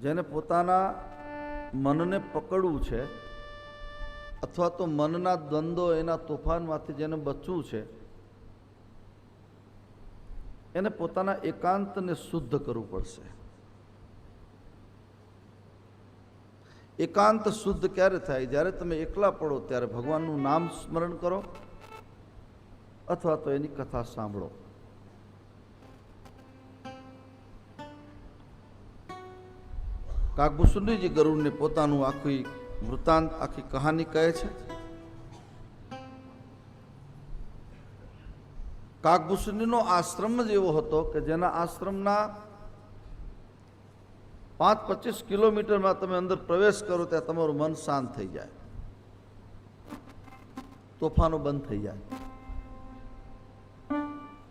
જેને પોતાના મનને પકડવું છે, અથવા તો મનના દ્વંદ્વો એના તોફાનમાંથી જેને બચવું છે, એને પોતાના એકાંતને શુદ્ધ કરવું પડશે. એકાંત શુદ્ધ ક્યારે થાય? જ્યારે તમે એકલા પડો, ત્યારે ભગવાનનું નામ સ્મરણ કરો, અથવા તો એની કથા સાંભળો. કાકભૂષણજી ગરુડને પોતાનું આખી વૃત્તાંત, આખી કહાની કહે છે? કાકભૂષણનો આશ્રમ જ એવો હતો કે જેના આશ્રમના પાંચ પચીસ કિલોમીટરમાં તમે અંદર પ્રવેશ કરો ત્યાં તમારું મન શાંત થઈ જાય. તોફાનો બંધ થઈ જાય.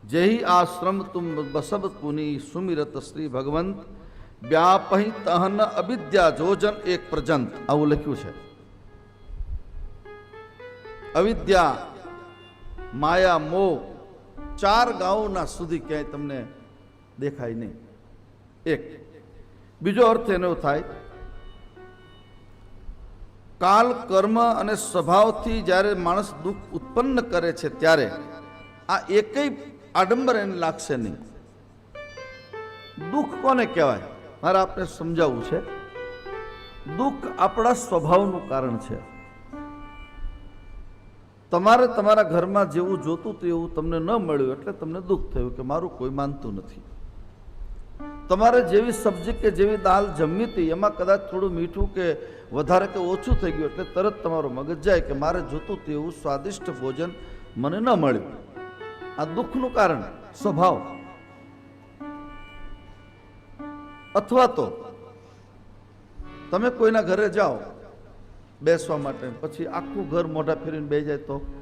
જેહી આશ્રમ તુમ બસબ પુની સુમિરત શ્રી ભગવંત વ્યાપહી તહન અવિદ્યા જોજન એક પ્રજંત. આવું લખ્યું છે. અવિદ્યા, માયા, મોહ ચાર ગાઉના સુધી ક્યાંય તમને દેખાય નહીં. એક. બીજો અર્થ એનો થાય, કાલ કર્મ અને સ્વભાવથી જ્યારે માણસ દુઃખ ઉત્પન્ન કરે છે ત્યારે આ એકય આડંબર એને લાગશે નહીં. દુઃખ કોને કહેવાય? મારે આપને સમજાવવું છે. દુઃખ આપણા સ્વભાવનું કારણ છે. તમારે તમારા ઘરમાં જેવું જોતું હતું એવું તમને ન મળ્યું એટલે તમને દુઃખ થયું કે મારું કોઈ માનતું નથી. તમારે જેવી સબ્જી કે જેવી દાલ જમી હતી, એમાં કદાચ થોડું મીઠું કે વધારે કે ઓછું થઈ ગયું એટલે તરત તમારું મગજ જાય કે મારે જોતું હતું એવું સ્વાદિષ્ટ ભોજન મને ન મળ્યું. આ દુઃખનું કારણ, સ્વભાવ. અથવા તો તમે કોઈના ઘરે જાઓ બેસવા માટે, પછી આખું ઘર મોઢા ફેરીને બે જાય તો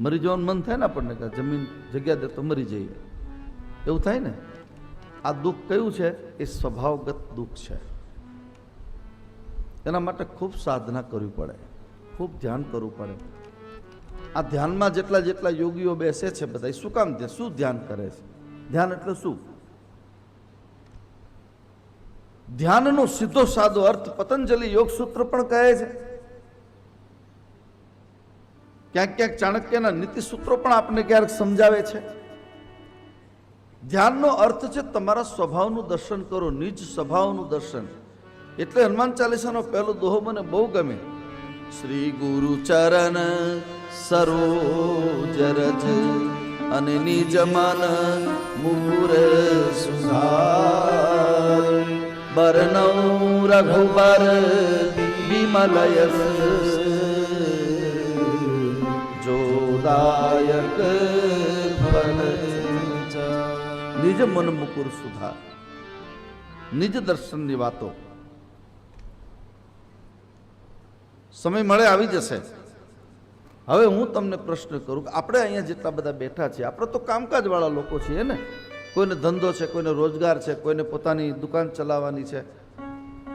મરી જવાનું મન થાય ને આપણને કે જમીન જગ્યા દે તો મરી જઈએ. એવું થાય ને? આ દુઃખ કયું છે? એ સ્વભાવગત દુઃખ છે. એના માટે ખૂબ સાધના કરવી પડે. ખૂબ ધ્યાન કરવું પડે. આ ધ્યાનમાં જેટલા જેટલા યોગીઓ બેસે છે બધા શું કામ છે? શું ધ્યાન કરે છે? ધ્યાન એટલે શું? ધ્યાનનો સીધો સાદો અર્થ પતંજલિ યોગ સૂત્ર પણ કહે છે. ક્યાંક ક્યાંક ચાણક્યના નીતિ સૂત્રો પણ આપણને ક્યારેક સમજાવે છે. ધ્યાનનો અર્થ છે તમારા સ્વભાવનું દર્શન કરો, નિજ સ્વભાવનું દર્શન. એટલે હનુમાન ચાલીસાનો પહેલો દોહો મને બહુ ગમે. શ્રી ગુરુ ચરણ સરોજરજ અને નિજ મન મુર સુધાર. બરનૌ રઘુબર વિમલયસ જોદાયક નિજ મન મુકુર સુધાર નિજ દર્શનની વાતો સમય મળે આવી જશે હવે હું તમને પ્રશ્ન કરું કે આપણે અહીંયા જેટલા બધા બેઠા છીએ, આપણે તો કામકાજ વાળા લોકો છીએ ને? કોઈને ધંધો છે, કોઈને રોજગાર છે, કોઈને પોતાની દુકાન ચલાવવાની છે.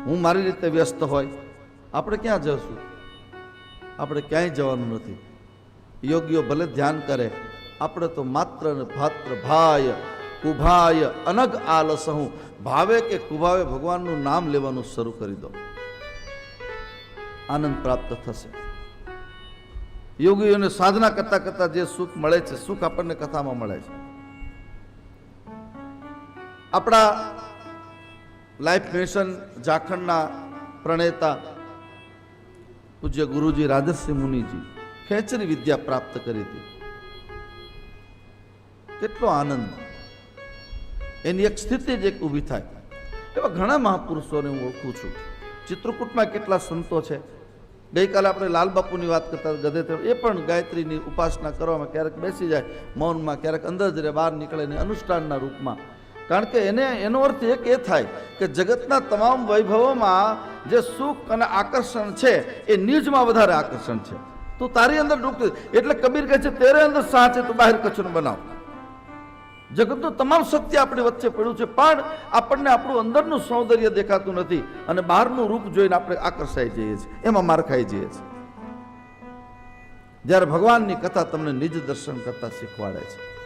હું મારી રીતે વ્યસ્ત હોય, આપણે ક્યાં જશું? આપણે ક્યાંય જવાનું નથી. યોગ્ય ભલે ધ્યાન કરે, આપણે તો માત્ર ને ભાત્ર ભાય, કુભાય, અનગ આલસ હું. ભાવે કે કુભાવે ભગવાનનું નામ લેવાનું શરૂ કરી દો આનંદ પ્રાપ્ત થશે. યોગીઓને સાધના કરતા કરતા જે સુખ મળે છે, સુખ આપણને કથામાં મળે છે. આપણા લાઈફ મિશન ઝારખંડના પ્રણેતા પૂજ્ય ગુરુજી રાજસિંહ મુનિજી ખેંચરી વિદ્યા પ્રાપ્ત કરી હતી. કેટલો આનંદ. એની એક સ્થિતિ જ એક ઊભી થાય. એવા ઘણા મહાપુરુષોને હું ઓળખું છું. ચિત્રકૂટમાં કેટલા સંતો છે. ગઈકાલે આપણે લાલ બાપુની વાત કરતા ગધે એ પણ ગાયત્રીની ઉપાસના કરવામાં ક્યારેક બેસી જાય, મૌનમાં ક્યારેક અંદર જ રહે, બહાર નીકળે ને અનુષ્ઠાનના રૂપમાં કારણ કે એને, એનો અર્થ એક એ થાય કે જગતના તમામ વૈભવોમાં જે સુખ અને આકર્ષણ છે, એ નિજમાં વધારે આકર્ષણ છે. તું તારી અંદર ડૂબતી એટલે કબીર કહે છે, તેરે અંદર સાહ છે, તો બહાર કચ્છનું બનાવ. જગતનું તમામ સત્ય આપણી વચ્ચે પડ્યું છે, પણ આપણને આપણું અંદરનું સૌંદર્ય દેખાતું નથી અને બહારનું રૂપ જોઈને આપણે આકર્ષાઈ જઈએ છીએ. એમાં માર ખાઈ જઈએ છીએ. જ્યારે ભગવાનની કથા તમને નિજ દર્શન કરતા શીખવાડે છે.